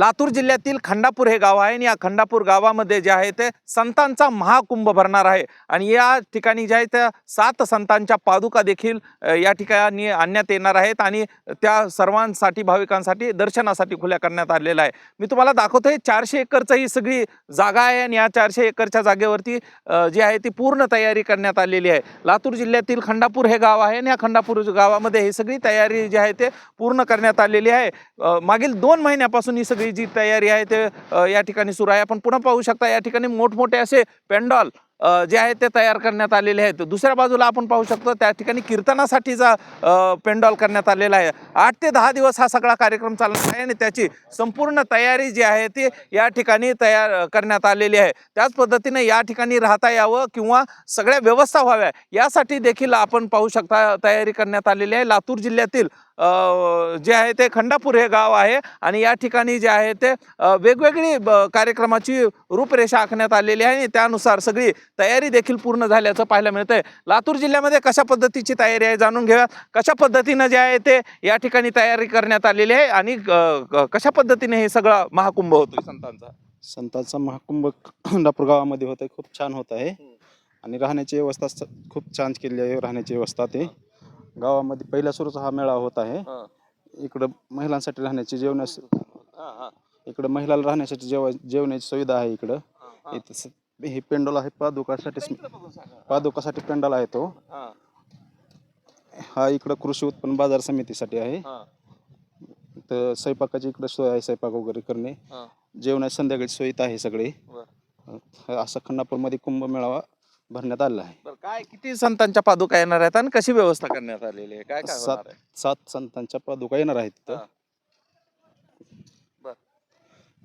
लातूर जिल्ह्यातील खंडापूर हे गाव आहे आणि या खंडापूर गावामध्ये जे आहे ते संतांचा महाकुंभ भरणार आहे. आणि या ठिकाणी जे आहे त्या सात संतांच्या पादुका देखील या ठिकाणी आणण्यात येणार आहेत आणि त्या सर्वांसाठी भाविकांसाठी दर्शनासाठी खुल्या करण्यात आलेल्या आहे मी तुम्हाला दाखवतोय चारशे एकरचं ही सगळी जागा आहे आणि या चारशे एकरच्या जागेवरती जी आहे ती पूर्ण तयारी करण्यात आलेली आहे. लातूर जिल्ह्यातील खंडापूर हे गाव आहे आणि या खंडापूर गावामध्ये ही सगळी तयारी जी आहे ते पूर्ण करण्यात आलेली आहे. मागील दोन महिन्यापासून ही सगळी जी तयारी आहे ते या ठिकाणी सुरू आहे. आपण पुन्हा पाहू शकता या ठिकाणी मोठमोठे असे पेंडॉल जे आहे ते तयार करण्यात आलेले आहेत. दुसऱ्या बाजूला आपण पाहू शकतो त्या ठिकाणी कीर्तनासाठीचा पेंडॉल करण्यात आलेला आहे. आठ ते दहा दिवस हा सगळा कार्यक्रम चालणार आहे आणि त्याची संपूर्ण तयारी जी आहे ती या ठिकाणी तयार करण्यात आलेली आहे. त्याच पद्धतीने या ठिकाणी राहता यावं किंवा सगळ्या व्यवस्था व्हाव्या यासाठी देखील आपण पाहू शकता तयारी करण्यात आलेली आहे. लातूर जिल्ह्यातील जे आहे ते खंडापूर हे गाव आहे आणि या ठिकाणी जे आहे ते वेगवेगळी ब- कार्यक्रमाची रूपरेषा आखण्यात आलेली आहे आणि त्यानुसार सगळी तयारी देखील पूर्ण झाल्याचं पाहायला मिळतंय. लातूर जिल्ह्यामध्ये कशा पद्धतीची तयारी आहे जाणून घेऊया. कशा पद्धतीनं जे आहे ते या ठिकाणी तयारी करण्यात आलेली आहे आणि कशा पद्धतीने हे सगळा महाकुंभ होतोय संतांचा? संतांचा महाकुंभ खंडापूर गावामध्ये होत आहे खूप छान होत आहे. आणि राहण्याची व्यवस्था स- खूप छान केली आहे. राहण्याची व्यवस्था ते. गावामध्ये पहिल्या सुरूचा हा मेळावा होत आहे. इकडं महिलांसाठी राहण्याची जेवणास इकडं महिलाला राहण्यासाठी जेव जेवणाची सुविधा आहे इकडं. हे पेंडॉल आहे पादुकासाठी पादुकासाठी पेंडॉल आहे तो. हा. इकडं कृषी उत्पन्न बाजार समितीसाठी आहे. तर स्वयंपाकाची इकडं सोय आहे स्वयंपाक वगैरे करणे. जेवणाची संध्याकाळची सोय इथं आहे सगळे. असा खंडापूरमध्ये कुंभ मेळावा भरण्यात आलेला आहे. काय किती संतांच्या पादुका येणार आहेत आणि कशी व्यवस्था करण्यात आलेली आहे? काय सात? सात संतांच्या पादुका येणार आहेत तिथं.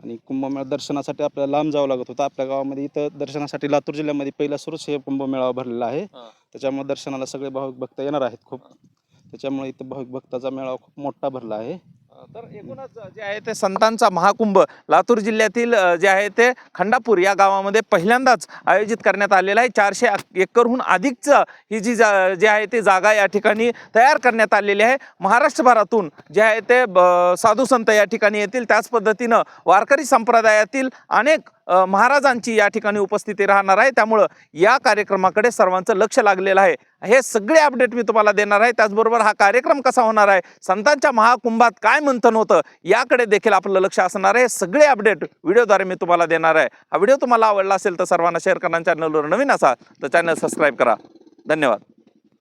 आणि कुंभमेळा दर्शनासाठी आपल्याला लांब जावं लागत होतं. आपल्या गावामध्ये इथं दर्शनासाठी लातूर जिल्ह्यामध्ये पहिला सुरूच हे कुंभमेळावा भरलेला आहे. त्याच्यामुळे दर्शनाला सगळे भाविक भक्त येणार आहेत खूप. त्याच्यामुळे इथं भाविक भक्ताचा मेळावा खूप मोठा भरला आहे. तर एकूणच जे आहे ते संतांचा महाकुंभ लातूर जिल्ह्यातील जे आहे ते खंडापूर या गावामध्ये पहिल्यांदाच आयोजित करण्यात आलेला आहे. चारशे एकरहून अधिकचं ही जी जा जी आहे ती जागा या ठिकाणी तयार करण्यात आलेली आहे. महाराष्ट्रभरातून जे आहे ते ब- साधू संत या ठिकाणी येतील. त्याच पद्धतीनं वारकरी संप्रदायातील अनेक महाराजांची या ठिकाणी उपस्थिती राहणार आहे. त्यामुळं या कार्यक्रमाकडे सर्वांचं लक्ष लागलेलं आहे. हे सगळे अपडेट मी तुम्हाला देणार आहे. त्याचबरोबर हा कार्यक्रम कसा होणार आहे? संतांच्या महाकुंभात काय मंथन होतं? याकडे देखील आपलं लक्ष असणार आहे. सगळे अपडेट व्हिडिओद्वारे मी तुम्हाला देणार आहे. हा व्हिडिओ तुम्हाला आवडला असेल तर सर्वांना शेअर करा चॅनलवर नवीन असा तर चॅनल सबस्क्राईब करा. धन्यवाद.